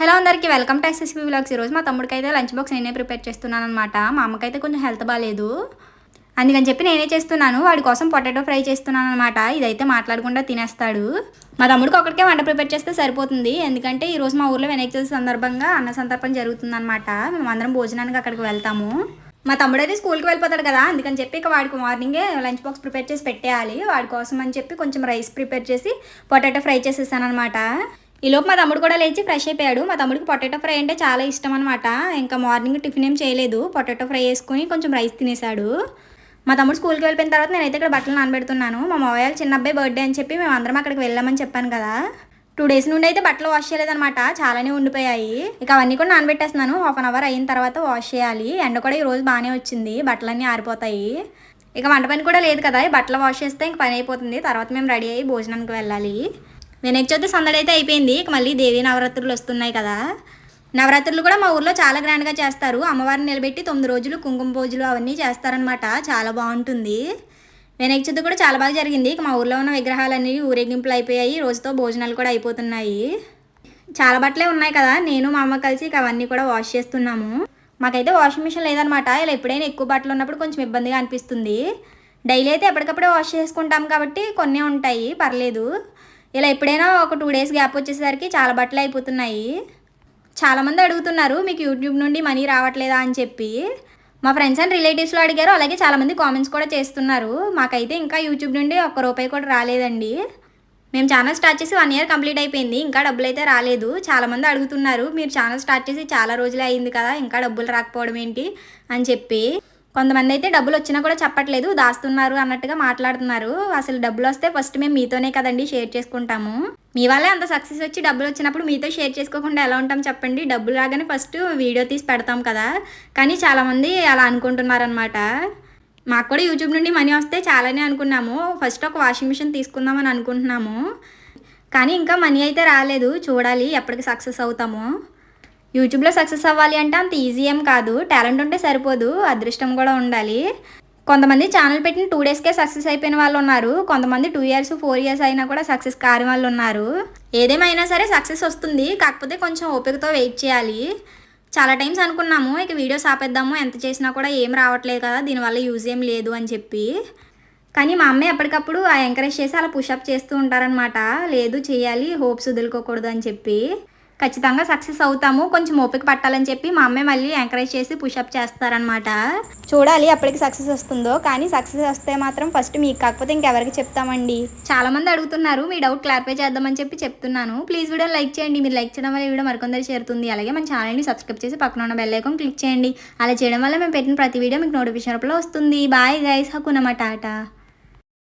Hello అందరికీ welcome to SSB blogs ఈరోజు మా తమ్ముడికి అయితే లంచ్ బాక్స్ నేనే ప్రిపేర్ చేస్తున్నాను అనమాట మా అమ్మకైతే కొంచెం హెల్త్ బాగాలేదు అందుకని చెప్పి నేనే చేస్తున్నాను. వాడి కోసం పొటాటో ఫ్రై చేస్తున్నాను అనమాట ఇదైతే మాట్లాడకుండా తినేస్తాడు. మా తమ్ముడికి ఒకరికే వంట ప్రిపేర్ చేస్తే సరిపోతుంది. ఎందుకంటే ఈరోజు మా ఊర్లో వినాయక చవితి సందర్భంగా అన్న సందర్భం జరుగుతుందన్నమాట. మేమందరం భోజనానికి అక్కడికి వెళ్తాము. మా తమ్ముడు అయితే స్కూల్కి వెళ్ళిపోతాడు కదా. అందుకని చెప్పి ఇక వాడికి మార్నింగే లంచ్ బాక్స్ ప్రిపేర్ చేసి పెట్టేయాలి. వాడి కోసం అని చెప్పి కొంచెం రైస్ ప్రిపేర్ చేసి పొటాటో ఫ్రై చేసేసాను అనమాట ఈలోపు మా తమ్ముడు కూడా లేచి ఫ్రెష్ అయిపోయాడు. మా తమ్ముడికి పొటాటో ఫ్రై అంటే చాలా ఇష్టం అనమాట ఇంకా మార్నింగ్ టిఫిన్ ఏం చేయలేదు. పొటాటో ఫ్రై వేసుకుని కొంచెం రైస్ తినేసాడు మా తమ్ముడు స్కూల్కి వెళ్ళిపోయిన తర్వాత నేనైతే ఇక్కడ బట్టలు నానబెడుతున్నాను. మా మావయ్య చిన్న అబ్బాయి బర్త్డే అని చెప్పి మేము అందరం అక్కడికి వెళ్ళామని చెప్పాను కదా. టూ డేస్ నుండి అయితే బట్టలు వాష్ చేయలేదనమాట చాలానే ఉండిపోయాయి. ఇక అవన్నీ కూడా నానబెట్టేస్తున్నాను. హాఫ్ అన్ అవర్ అయిన తర్వాత వాష్ చేయాలి. ఎండ కూడా ఈ రోజు బాగానే వచ్చింది. బట్టలన్నీ ఆరిపోతాయి. ఇక వంట పని కూడా లేదు కదా. బట్టలు వాష్ చేస్తే ఇంక పని అయిపోతుంది. తర్వాత మేము రెడీ అయ్యి భోజనానికి వెళ్ళాలి. వినాయక చవితి సందడి అయితే అయిపోయింది. ఇక మళ్ళీ దేవి నవరాత్రులు వస్తున్నాయి కదా. నవరాత్రులు కూడా మా ఊర్లో చాలా గ్రాండ్గా చేస్తారు. అమ్మవారిని నిలబెట్టి తొమ్మిది రోజులు కుంకుమ పూజలు అవన్నీ చేస్తారనమాట చాలా బాగుంటుంది. వినాయక చవితి కూడా చాలా బాగా జరిగింది. ఇక మా ఊర్లో ఉన్న విగ్రహాలన్నీ ఊరేగింపులు అయిపోయాయి. రోజుతో భోజనాలు కూడా అయిపోతున్నాయి. చాలా బట్టలే ఉన్నాయి కదా. నేను మా అమ్మ కలిసి ఇక అవన్నీ కూడా వాష్ చేస్తున్నాము. మాకైతే వాషింగ్ మిషన్ లేదనమాట ఇలా ఎప్పుడైనా ఎక్కువ బట్టలు ఉన్నప్పుడు కొంచెం ఇబ్బందిగా అనిపిస్తుంది. డైలీ అయితే ఎప్పటికప్పుడే వాష్ చేసుకుంటాం కాబట్టి కొన్ని ఉంటాయి. పర్లేదు. ఇలా ఎప్పుడైనా ఒక టూ డేస్ గ్యాప్ వచ్చేసరికి చాలా బట్టలు అయిపోతున్నాయి. చాలామంది అడుగుతున్నారు మీకు యూట్యూబ్ నుండి మనీ రావట్లేదా? అని చెప్పి. మా ఫ్రెండ్స్ అండ్ రిలేటివ్స్లో అడిగారు అలాగే చాలామంది కామెంట్స్ కూడా చేస్తున్నారు. మాకైతే ఇంకా యూట్యూబ్ నుండి ఒక్క రూపాయి కూడా రాలేదండి. మేము ఛానల్ స్టార్ట్ చేసి వన్ ఇయర్ కంప్లీట్ అయిపోయింది ఇంకా డబ్బులు అయితే రాలేదు. చాలామంది అడుగుతున్నారు మీరు ఛానల్ స్టార్ట్ చేసి చాలా రోజులే అయింది కదా ఇంకా డబ్బులు రాకపోవడం ఏంటి? అని చెప్పి. కొంతమంది అయితే డబ్బులు వచ్చినా కూడా చెప్పట్లేదు దాస్తున్నారు అన్నట్టుగా మాట్లాడుతున్నారు. అసలు డబ్బులు వస్తే ఫస్ట్ మేము మీతోనే కదండి షేర్ చేసుకుంటాము. మీ వాళ్ళే అంత సక్సెస్ వచ్చి డబ్బులు వచ్చినప్పుడు మీతో షేర్ చేసుకోకుండా ఎలా ఉంటాం చెప్పండి? డబ్బులు రాగానే ఫస్ట్ వీడియో తీసి పెడతాం కదా. కానీ చాలామంది అలా అనుకుంటున్నారనమాట మాకు కూడా యూట్యూబ్ నుండి మనీ వస్తే చాలానే అనుకున్నాము. ఫస్ట్ ఒక వాషింగ్ మిషన్ తీసుకుందామని అనుకుంటున్నాము. కానీ ఇంకా మనీ అయితే రాలేదు. చూడాలి ఎప్పటికి సక్సెస్ అవుతామో. యూట్యూబ్లో సక్సెస్ అవ్వాలి అంటే అంత ఈజీ ఏం కాదు. టాలెంట్ ఉంటే సరిపోదు. అదృష్టం కూడా ఉండాలి. కొంతమంది ఛానల్ పెట్టిన టూ డేస్కే సక్సెస్ అయిపోయిన వాళ్ళు ఉన్నారు. కొంతమంది టూ ఇయర్స్ ఫోర్ ఇయర్స్ అయినా కూడా సక్సెస్ కాని వాళ్ళు ఉన్నారు. ఏదేమైనా సరే సక్సెస్ వస్తుంది. కాకపోతే కొంచెం ఓపికతో వెయిట్ చేయాలి. చాలా టైమ్స్ అనుకున్నాము ఇక వీడియోస్ ఆపేద్దాము ఎంత చేసినా కూడా ఏం రావట్లేదు కదా దీనివల్ల యూజ్ ఏం లేదు అని చెప్పి. కానీ మా అమ్మ ఎప్పటికప్పుడు ఆ ఎంకరేజ్ చేసి అలా పుషప్ చేస్తూ ఉంటారనమాట లేదు చేయాలి హోప్స్ వదులుకోకూడదు అని చెప్పి. ఖచ్చితంగా సక్సెస్ అవుతాము. కొంచెం ఓపిక పట్టాలని చెప్పి మా అమ్మే మళ్ళీ ఎంకరేజ్ చేసి పుషప్ చేస్తారనమాట చూడాలి అప్పటికి సక్సెస్ వస్తుందో కానీ సక్సెస్ వస్తే మాత్రం ఫస్ట్ మీకు కాకపోతే ఇంకెవరికి చెప్తామండి. చాలా మంది అడుగుతున్నారు మీ డౌట్ క్లారిఫై చేద్దామని చెప్పి చెప్తున్నాను. ప్లీజ్ వీడియో లైక్ చేయండి. మీరు లైక్ చేయడం వల్ల వీడియో మరికొందరు చేరుతుంది. అలాగే మన ఛానల్ని సబ్స్క్రైబ్ చేసి పక్కన ఉన్న బెల్ ఐకాన్ క్లిక్ చేయండి. అలా చేయడం వల్ల మేము పెట్టిన ప్రతి వీడియో మీకు నోటిఫికేషన్ రూపంలో వస్తుంది. బాయ్ గైస్ హక్కునమాట టాటా.